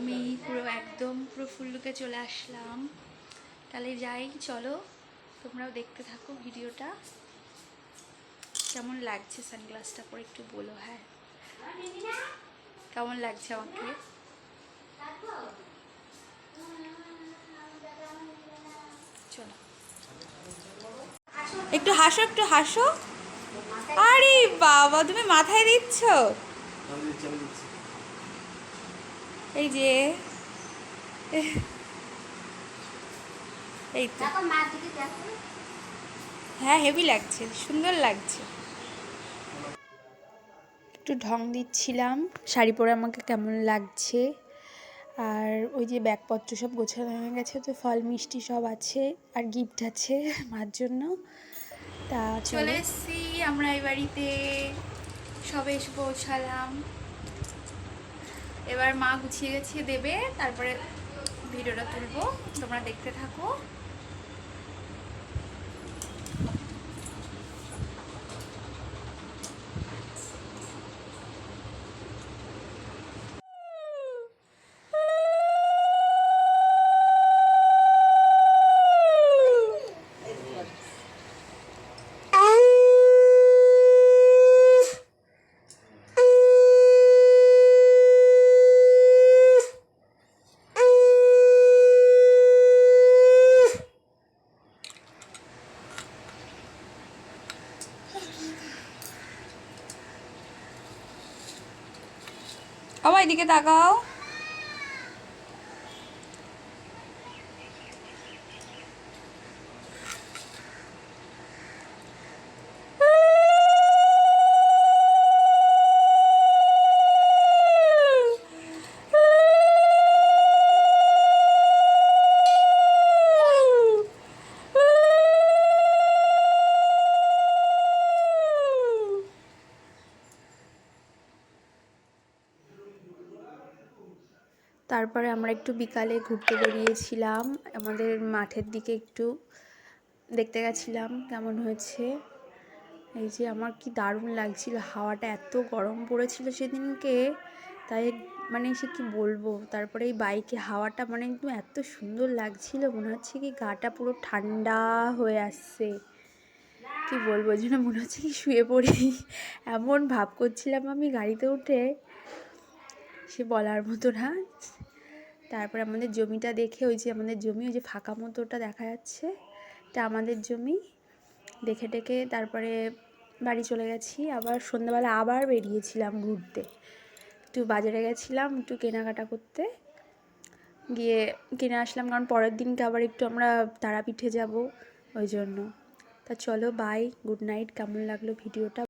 আমি পুরো একদম, পুরো ফুল লুকে চলে আসলাম। তাহলে যাই, চলো, তোমরাও দেখতে থাকো ভিডিওটা। কেমন লাগছে সানগ্লাসটা পরে একটু বলো হ্যাঁ। কেমন লাগছে আমাকে? চলো। একটু হাসো একটু হাসো। আরে বাবা, তুমি মাথায় দিচ্ছ আমি দিচ্ছি আমি দিচ্ছি এই যে। এই তো। হ্যাঁ হেভি লাগছে সুন্দর লাগছে। একটু ঢং দিচ্ছিলাম শাড়ি পরে আমাকে কেমন লাগছে। আর ওই যে ব্যাগপত্র সব গোছানো হয়ে গেছে তো ফল মিষ্টি সব আছে আর গিফট আছে মার জন্য। তা চলে। এসেছি আমরা এই বাড়িতে। সবে এসে পৌঁছালাম। এবার মা গুছিয়ে গেছিয়ে দেবে তারপরে ভিডিওটা তুলবো তোমরা দেখতে থাকো। আমার এদিকে তাকাও। তারপরে আমরা একটু বিকালে ঘুরতে বেরিয়েছিলাম। আমাদের মাঠের দিকে একটু দেখতে গেছিলাম কেমন হয়েছে। এই যে আমার কি দারুণ লাগছিল, হাওয়াটা এত গরম পড়েছিল সেদিনকে। তাই মানে সে কি বলব, তারপরে এই বাইকে হাওয়াটা মানে একদম এত সুন্দর লাগছিল, মনে হচ্ছে কি গাটা পুরো ঠান্ডা হয়ে আসছে। কি বলব যেন মনে হচ্ছে কি শুয়ে পড়ি। এমন ভাব করছিলাম আমি গাড়িতে উঠে। সে বলার মতো না। তারপরে আমাদের জমিটা দেখে ওই যে আমাদের জমি, ওই যে ফাঁকা মতোটা দেখা যাচ্ছে। এটা আমাদের জমি। দেখে টেকে তারপরে বাড়ি চলে গেছি। আবার সন্ধ্যাবেলা আবার বেরিয়েছিলাম ঘুরতে। একটু বাজারে গেছিলাম, একটু কেনাকাটা করতে। গিয়ে কিনে আসলাম, কারণ পরের দিনকে আবার একটু আমরা তারাপীঠে যাব, ওই জন্য। তা চলো বাই গুড নাইট কেমন লাগল ভিডিওটা